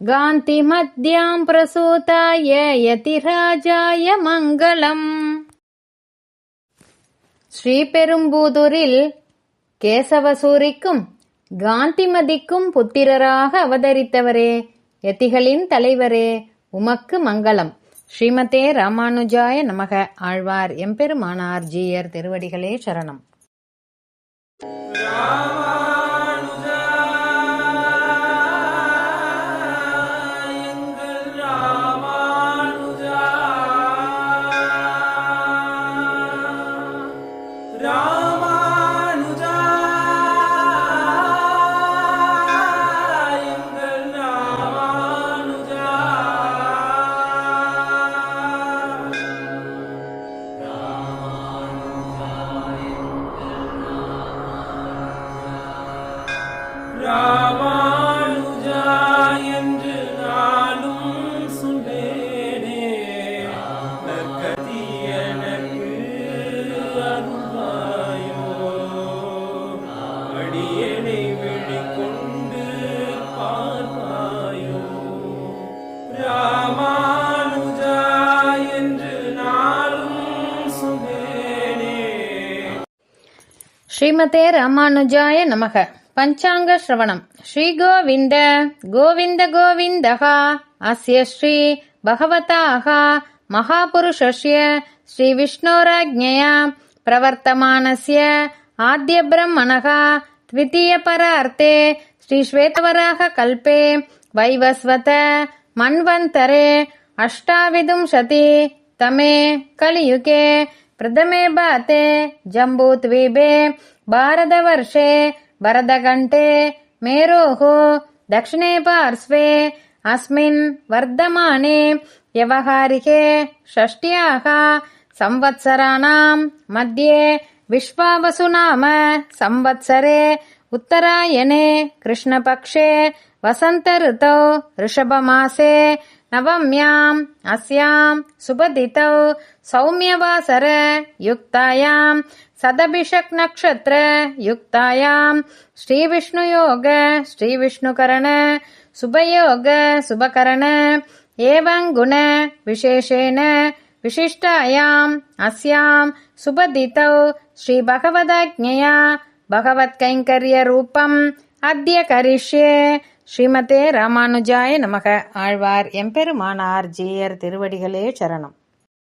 गान्तिमद्यां प्रसूताय यतिराजाय மங்களம் ஸ்ரீபெரும்பூதூரில் கேசவசூரிக்கும் காந்திமதிக்கும் புத்திரராக அவதரித்தவரே யதிகளின் தலைவரே உமக்கு மங்களம் ஸ்ரீமதே ராமானுஜாய நமக ஆழ்வார் எம்பெருமானார் ஜீயர் திருவடிகளே சரணம் ஸ்ரீமதே ராமானுஜாய நமக பஞ்சாங்க ஸ்ரவணம் ஸ்ரீ கோவிந்த கோவிந்த கோவிந்தः அஸ்ய ஸ்ரீ பகவதாः மகாபுருஷஸ்ய ஸ்ரீ விஷ்ணோராஜ்ஞயா பிரவர்த்தமானஸ்ய ஆத்ய பிரம்மணः द्वितीयपरार्थे श्रीश्वेतवराह कल्पे वैवस्वत मन्वन्तरे अष्टाविंशति तमे कलियुगे प्रथमे बाते जम्बूद्वीपे भारतवर्षे वरदघण्टे मेरोः दक्षिणे पार्श्वे अस्मिन् वर्धमाने व्यवहारिके षष्ट्याः संवत्सराणां मध्ये विश्वावसुनाम संवत्सरे उत्तरायणे कृष्णपक्षे वसन्तऋतौ ऋषभमासे नवम्याम् अस्याम् सुपदितौ सौम्यवासर युक्तायाम् सदभिषक् नक्षत्र युक्तायाम् श्रीविष्णुयोग श्रीविष्णुकरण सुभयोग सुभकरण एवं गुण विशेषेण विशिष्टायाम् अस्याम् सुपदितौ श्रीभगवदाज्ञया भगवत्कैङ्कर्यरूपम् अद्य करिष्ये ஸ்ரீமதே ராமானுஜாய நமக ஆழ்வார் எம்பெருமானார் ஜீயர் திருவடிகளே சரணம்